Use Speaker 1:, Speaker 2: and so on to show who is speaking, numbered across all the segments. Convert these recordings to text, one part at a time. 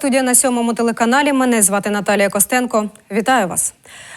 Speaker 1: Студія на сьомому телеканалі. Мене звати Наталія Костенко. Вітаю вас.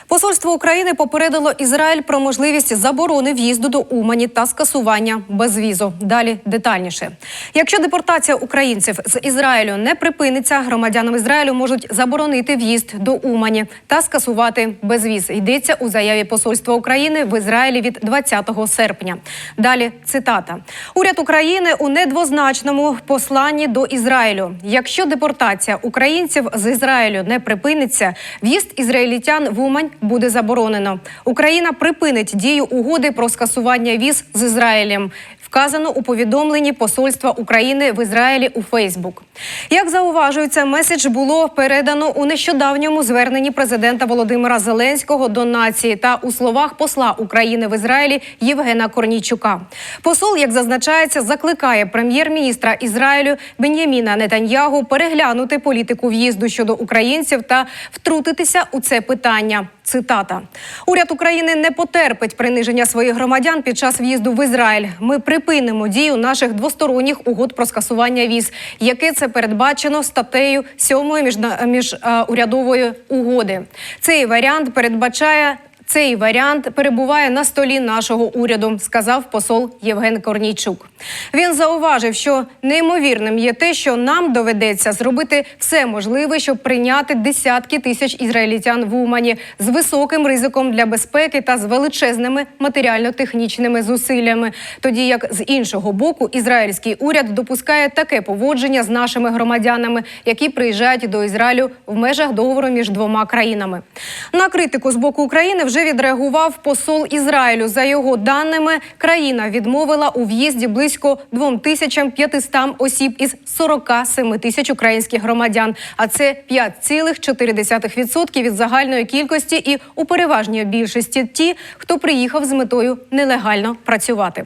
Speaker 1: Посольство України попередило Ізраїль про можливість заборони в'їзду до Умані та скасування безвізу. Далі детальніше. Якщо депортація українців з Ізраїлю не припиниться, громадянам Ізраїлю можуть заборонити в'їзд до Умані та скасувати безвіз. Йдеться у заяві Посольства України в Ізраїлі від 20 серпня. Далі цитата: уряд України у недвозначному посланні до Ізраїлю. Якщо депортація українців з Ізраїлю не припиниться, в'їзд ізраїлітян в Умань буде заборонено. Україна припинить дію угоди про скасування віз з Ізраїлем. Вказано у повідомленні Посольства України в Ізраїлі у Фейсбук. Як зауважується, меседж було передано у нещодавньому зверненні президента Володимира Зеленського до нації та у словах посла України в Ізраїлі Євгена Корнійчука. Посол, як зазначається, закликає прем'єр-міністра Ізраїлю Бен'яміна Нетаньягу переглянути політику в'їзду щодо українців та втрутитися у це питання. Цитата: уряд України не потерпить приниження своїх громадян під час в'їзду в Ізраїль. Ми припинимо дію наших двосторонніх угод про скасування віз, яке це передбачено статтею 7 міжурядової угоди. Цей варіант передбачає. Цей варіант перебуває на столі нашого уряду, сказав посол Євген Корнійчук. Він зауважив, що неймовірним є те, що нам доведеться зробити все можливе, щоб прийняти десятки тисяч ізраїльтян в Умані з високим ризиком для безпеки та з величезними матеріально-технічними зусиллями. Тоді як з іншого боку, ізраїльський уряд допускає таке поводження з нашими громадянами, які приїжджають до Ізраїлю в межах договору між двома країнами. На критику з боку України вже відреагував посол Ізраїлю. За його даними, країна відмовила у в'їзді близько 2500 осіб із 47 тисяч українських громадян. А це 5,4% від загальної кількості, і у переважній більшості ті, хто приїхав з метою нелегально працювати.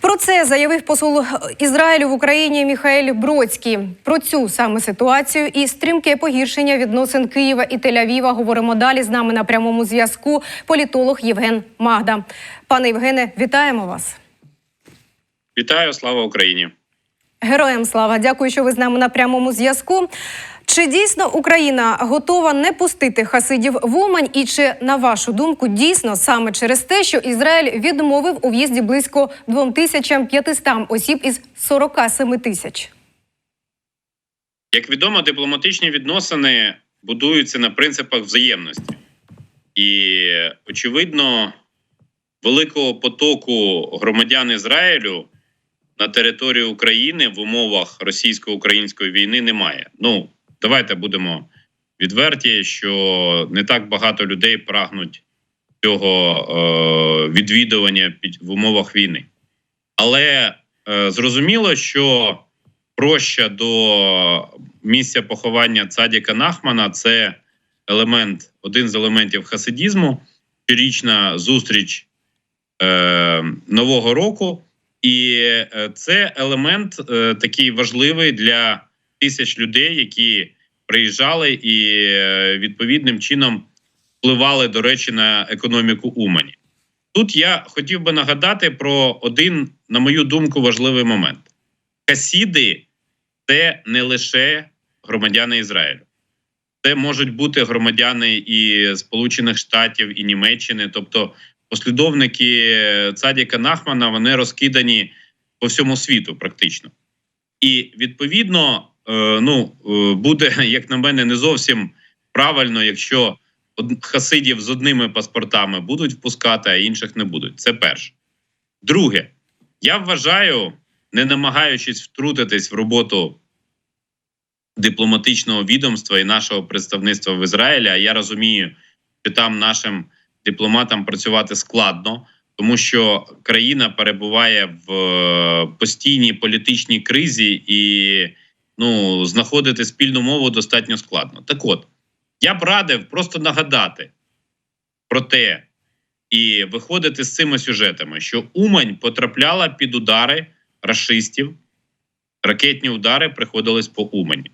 Speaker 1: Про це заявив посол Ізраїлю в Україні Міхаель Бродський. Про цю саме ситуацію і стрімке погіршення відносин Києва і Тель-Авіва говоримо далі. З нами на прямому зв'язку політолог Євген Магда. Пане Євгене, вітаємо вас.
Speaker 2: Вітаю, слава Україні.
Speaker 1: Героям слава! Дякую, що ви з нами на прямому зв'язку. Чи дійсно Україна готова не пустити хасидів в Умань? І чи на вашу думку дійсно саме через те, що Ізраїль відмовив у в'їзді близько 2500 осіб із 47 тисяч?
Speaker 2: Як відомо, дипломатичні відносини будуються на принципах взаємності, і очевидно, великого потоку громадян Ізраїлю на територію України в умовах російсько-української війни немає. Ну давайте будемо відверті, що не так багато людей прагнуть цього е, відвідування під в умовах війни. Але е, зрозуміло, що проща до місця поховання цадіка Нахмана це елемент, один з елементів хасидізму, щорічна зустріч е, Нового року, і е, це елемент е, такий важливий для тисяч людей, які приїжджали і е, відповідним чином впливали, до речі, на економіку Умані. Тут я хотів би нагадати про один, на мою думку, важливий момент: Хасіди це не лише громадяни Ізраїлю, це можуть бути громадяни і Сполучених Штатів, і Німеччини, тобто послідовники Цадіка Нахмана вони розкидані по всьому світу, практично. І відповідно, ну е, буде, як на мене, не зовсім правильно, якщо хасидів з одними паспортами будуть впускати, а інших не будуть. Це перше. Друге, я вважаю, не намагаючись втрутитись в роботу дипломатичного відомства і нашого представництва в Ізраїлі, а я розумію, що там нашим дипломатам працювати складно, тому що країна перебуває в е, постійній політичній кризі і ну, знаходити спільну мову достатньо складно. Так от. Я б радив просто нагадати про те і виходити з цими сюжетами, що Умань потрапляла під удари расистів, ракетні удари приходились по Умані.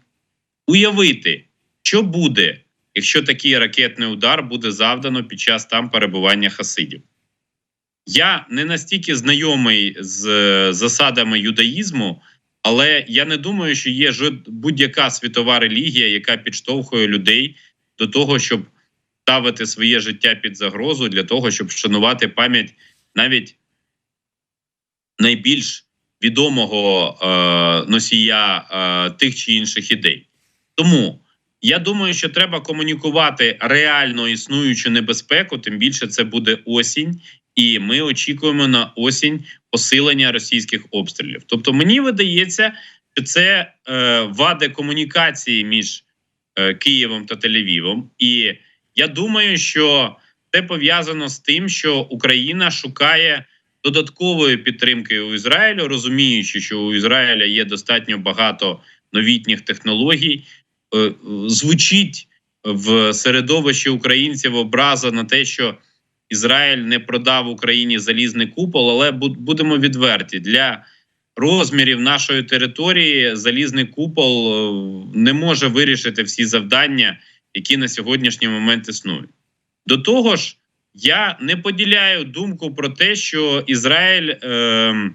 Speaker 2: Уявити, що буде, якщо такий ракетний удар буде завдано під час там перебування хасидів. Я не настільки знайомий з засадами юдаїзму, Але я не думаю, що є будь-яка світова релігія, яка підштовхує людей до того, щоб ставити своє життя під загрозу для того, щоб вшанувати пам'ять навіть найбільш відомого е, носія е, тих чи інших ідей. Тому я думаю, що треба комунікувати реально існуючу небезпеку, тим більше це буде осінь, і ми очікуємо на осінь посилення російських обстрілів. Тобто, мені видається, що це е, вади комунікації між е, Києвом та Тель-Авівом. І я думаю, що це пов'язано з тим, що Україна шукає додаткової підтримки у Ізраїлю, розуміючи, що у Ізраїля є достатньо багато новітніх технологій. Е, Звучить в середовищі українців образа на те, що Ізраїль не продав Україні залізний купол, але буд- будемо відверті для розмірів нашої території залізний купол е, не може вирішити всі завдання, які на сьогоднішній момент існують. До того ж, я не поділяю думку про те, що Ізраїль е,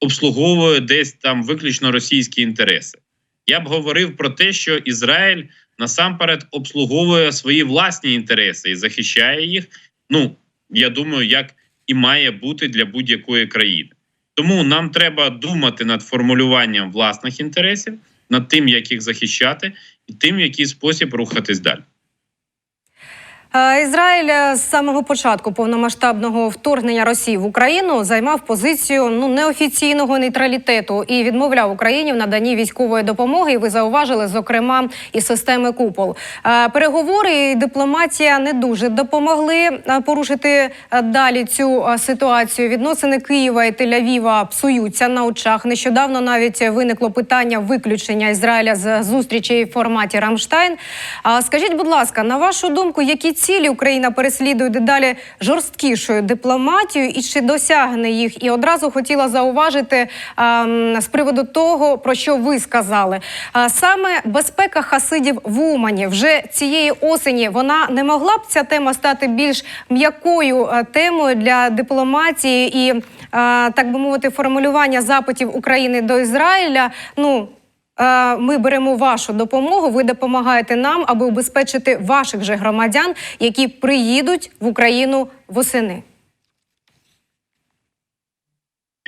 Speaker 2: обслуговує десь там виключно російські інтереси. Я б говорив про те, що Ізраїль насамперед обслуговує свої власні інтереси і захищає їх. Ну я думаю, як і має бути для будь-якої країни. Тому нам треба думати над формулюванням власних інтересів, над тим, як їх захищати, і тим, в який спосіб рухатись далі.
Speaker 1: Е, Ізраїль е, з самого початку повномасштабного вторгнення Росії в Україну займав позицію ну неофіційного нейтралітету і відмовляв Україні в наданні військової допомоги. І ви зауважили, зокрема, і системи купол. Е, Переговори і дипломатія не дуже допомогли порушити далі цю ситуацію. Відносини Києва і Тель-Авіва псуються на очах. Нещодавно навіть виникло питання виключення Ізраїля з зустрічей в форматі Рамштайн. Скажіть, будь ласка, на вашу думку, які цілі Україна переслідує дедалі жорсткішою дипломатією і чи досягне їх? І одразу хотіла зауважити ем, з приводу того, про що ви сказали. А, саме безпека хасидів в Умані вже цієї осені вона не могла б ця тема стати більш м'якою е, темою для дипломатії і, е, так би мовити, формулювання запитів України до Ізраїля. Ну Е, Ми беремо вашу допомогу. Ви допомагаєте нам, аби убезпечити ваших же громадян, які приїдуть в Україну восени.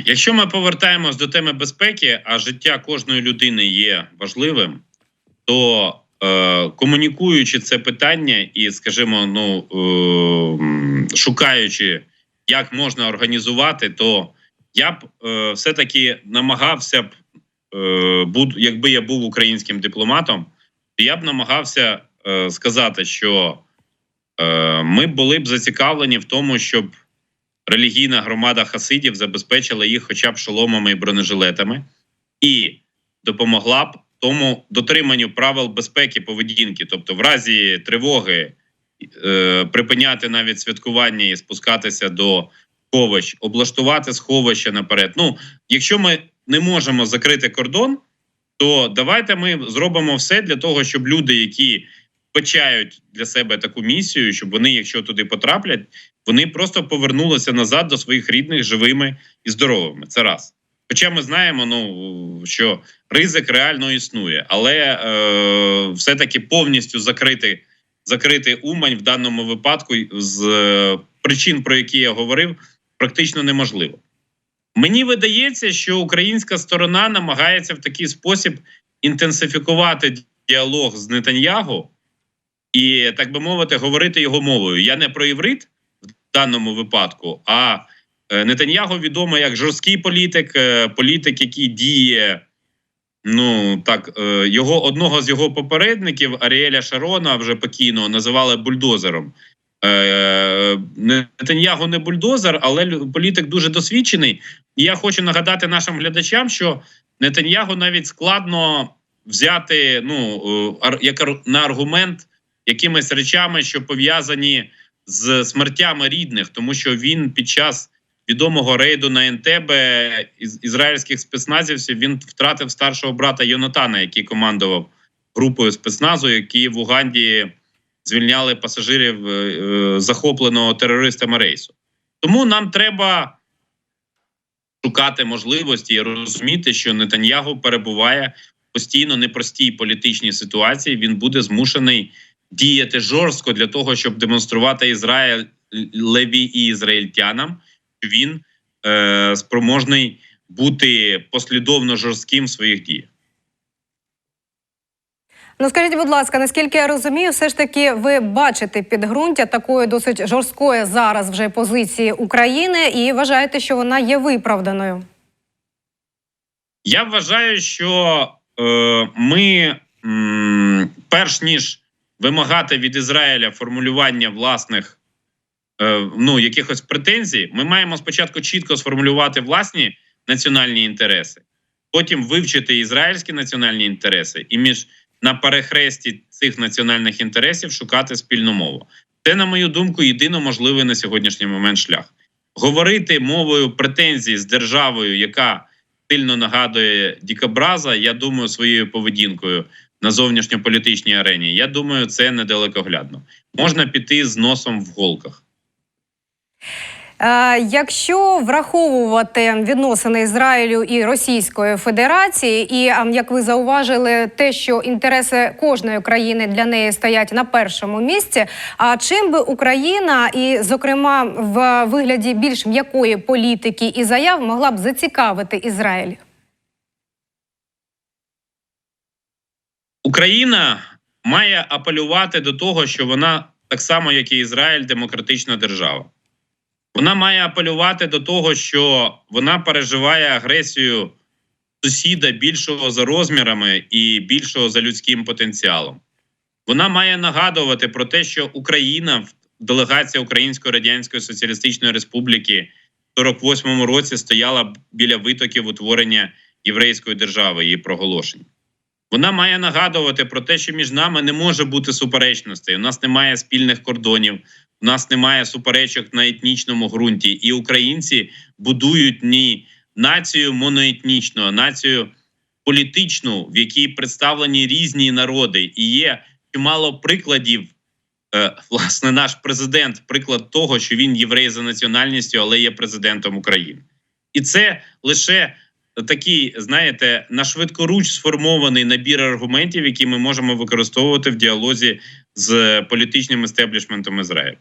Speaker 2: Якщо ми повертаємось до теми безпеки, а життя кожної людини є важливим, то е, комунікуючи це питання і, скажімо, ну е, шукаючи, як можна організувати, то я б е, все-таки намагався б, е, буд, якби я був українським дипломатом, то я б намагався е, сказати, що е, ми були б зацікавлені в тому, щоб релігійна громада хасидів забезпечила їх хоча б шоломами і бронежилетами, і допомогла б тому дотриманню правил безпеки поведінки, тобто в разі тривоги е, припиняти навіть святкування і спускатися до сховищ, облаштувати сховище наперед. Ну, якщо ми не можемо закрити кордон, то давайте ми зробимо все для того, щоб люди, які вбачають для себе таку місію, щоб вони, якщо туди потраплять, вони просто повернулися назад до своїх рідних живими і здоровими. Це раз. Хоча ми знаємо, ну що ризик реально існує, але е, все-таки повністю закрити, закрити Умань в даному випадку з е, причин, про які я говорив, практично неможливо. Мені видається, що українська сторона намагається в такий спосіб інтенсифікувати діалог з Нетаньягу і, так би мовити, говорити його мовою. Я не про іврит в даному випадку, а е, Нетаньягу відомо як жорсткий політик, е, політик, який діє. Ну так, е, його одного з його попередників Аріеля Шарона, вже покійного, називали бульдозером. Е, Нетаньягу не бульдозер, але політик дуже досвідчений. І я хочу нагадати нашим глядачам, що Нетаньягу навіть складно взяти ну е, як на аргумент якимись речами, що пов'язані з смертями рідних, тому що він під час відомого рейду на Ентебе із ізраїльських спецназівців він втратив старшого брата Йонатана, який командував групою спецназу, які в Уганді звільняли пасажирів е, е, захопленого терористами рейсу. Тому нам треба шукати можливості і розуміти, що Нетаньягу перебуває постійно непростій політичній ситуації. Він буде змушений діяти жорстко для того, щоб демонструвати Ізраїлеві і ізраїльтянам, він е, спроможний бути послідовно жорстким в своїх діях.
Speaker 1: Ну скажіть, будь ласка, наскільки я розумію, все ж таки ви бачите підґрунтя такої досить жорсткої зараз вже позиції України і вважаєте, що вона є виправданою.
Speaker 2: Я вважаю, що е, ми, м, перш ніж вимагати від Ізраїля формулювання власних е, ну, якихось претензій, ми маємо спочатку чітко сформулювати власні національні інтереси, потім вивчити ізраїльські національні інтереси і між на перехресті цих національних інтересів шукати спільну мову. Це, на мою думку, єдино можливий на сьогоднішній момент шлях. Говорити мовою претензій з державою, яка сильно нагадує Дікобраза, я думаю, своєю поведінкою на зовнішньополітичній арені. Я думаю, це недалекоглядно. Можна піти з носом в голках.
Speaker 1: Е, якщо враховувати відносини Ізраїлю і Російської Федерації, і як ви зауважили, те, що інтереси кожної країни для неї стоять на першому місці. А чим би Україна, і, зокрема, в вигляді більш м'якої політики і заяв могла б зацікавити Ізраїль?
Speaker 2: Україна має апелювати до того, що вона так само, як і Ізраїль, демократична держава. Вона має апелювати до того, що вона переживає агресію сусіда більшого за розмірами і більшого за людським потенціалом. Вона має нагадувати про те, що Україна, делегація Української Радянської Соціалістичної Республіки в 48-му році стояла біля витоків утворення єврейської держави її проголошення. Вона має нагадувати про те, що між нами не може бути суперечностей. У нас немає спільних кордонів, у нас немає суперечок на етнічному ґрунті, і українці будують не націю моноетнічну, а націю політичну, в якій представлені різні народи, і є чимало прикладів. Е, власне, наш президент приклад того, що він єврей за національністю, але є президентом України, і це лише такий, знаєте, на швидкоруч сформований набір аргументів, які ми можемо використовувати в діалозі з політичним естеблішментом Ізраїлю.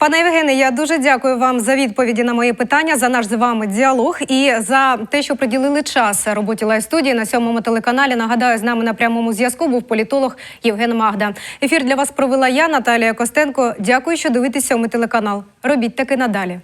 Speaker 1: Пане Євгене, я дуже дякую вам за відповіді на мої питання, за наш з вами діалог і за те, що приділили час роботі лайв студії на сьомому телеканалі. Нагадаю, з нами на прямому зв'язку був політолог Євген Магда. Ефір для вас провела я, Наталія Костенко. Дякую, що дивитесь сьомий телеканал. Робіть таки надалі.